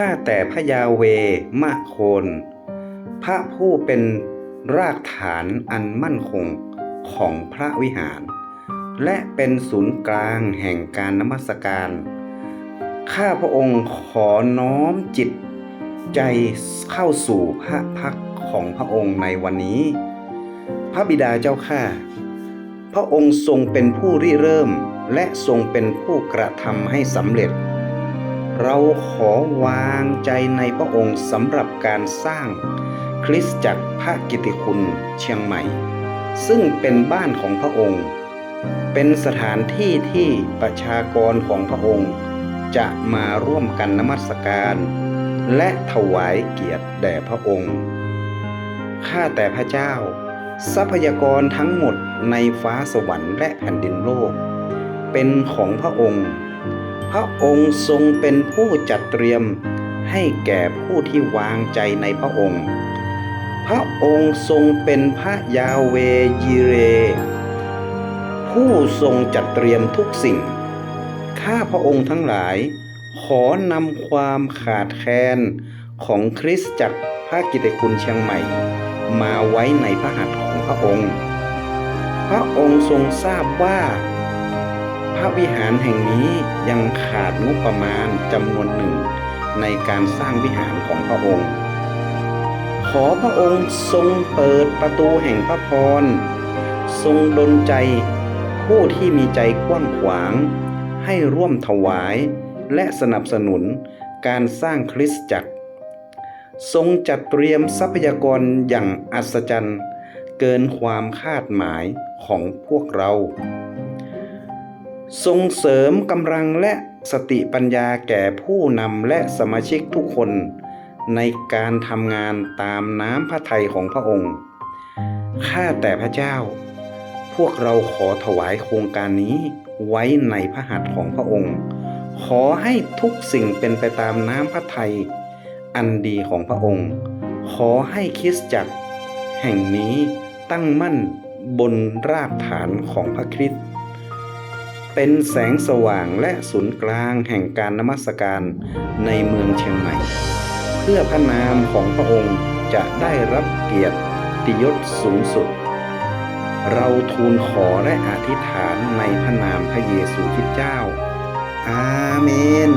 ข้าแต่พระยาเวมะโคน พระผู้เป็นรากฐานอันมั่นคงของพระวิหาร และเป็นศูนย์กลางแห่งการนมัสการ ข้าพระองค์ขอน้อมจิตใจเข้าสู่พระพักของพระองค์ในวันนี้ พระบิดาเจ้าข้าพระองค์ทรงเป็นผู้ริเริ่มและทรงเป็นผู้กระทำให้สำเร็จ เราขอวางใจในพระองค์สำหรับการสร้างคริสตจักรพระกิตติคุณเชียงใหม่ ซึ่งเป็นบ้านของพระองค์ เป็นสถานที่ที่ประชากรของพระองค์ จะมาร่วมกันนมัสการ และถวายเกียรติแด่พระองค์ข้าแต่พระเจ้า ทรัพยากรทั้งหมดในฟ้าสวรรค์และแผ่นดินโลก เป็นของพระองค์ พระองค์ทรงเป็นผู้จัดเตรียมให้แก่ผู้ที่วางใจในพระองค์ พระองค์ทรงเป็นพระยาเวยีเร ผู้ทรงจัดเตรียมทุกสิ่ง ข้าพระองค์ทั้งหลาย ขอนำความขาดแคลนของคริสตจักรพระกิตติคุณเชียงใหม่ มาไว้ในพระหัตถ์ของพระองค์ พระองค์ทรงทราบว่า พระวิหารแห่งนี้ยังขาดงบประมาณจำนวนหนึ่งในการสร้างวิหารของพระองค์ ขอพระองค์ทรงเปิดประตูแห่งพระพร ทรงดลใจผู้ที่มีใจกว้างขวาง ให้ร่วมถวายและสนับสนุนการสร้างคริสตจักร ทรงจัดเตรียมทรัพยากรอย่างอัศจรรย์ เกินความคาดหมายของพวกเรา ส่งเสริมกำลังและสติปัญญาแก่ผู้นำและสมาชิกทุกคน ในการทำงานตามน้ำพระทัยของพระองค์ ข้าแต่พระเจ้า พวกเราขอถวายโครงการนี้ไว้ในพระหัตถ์ของพระองค์ ขอให้ทุกสิ่งเป็นไปตามน้ำพระทัยอันดีของพระองค์ ขอให้คริสตจักร แห่งนี้ตั้งมั่นบนรากฐานของพระคริสต์ เป็นแสงสว่างและศูนย์กลางแห่งการนมัสการในเมืองเชียงใหม่ เพื่อพระนามของพระองค์จะได้รับเกียรติยศสูงสุด เราทูลขอและอธิษฐานในพระนามพระเยซูคริสต์เจ้า อาเมน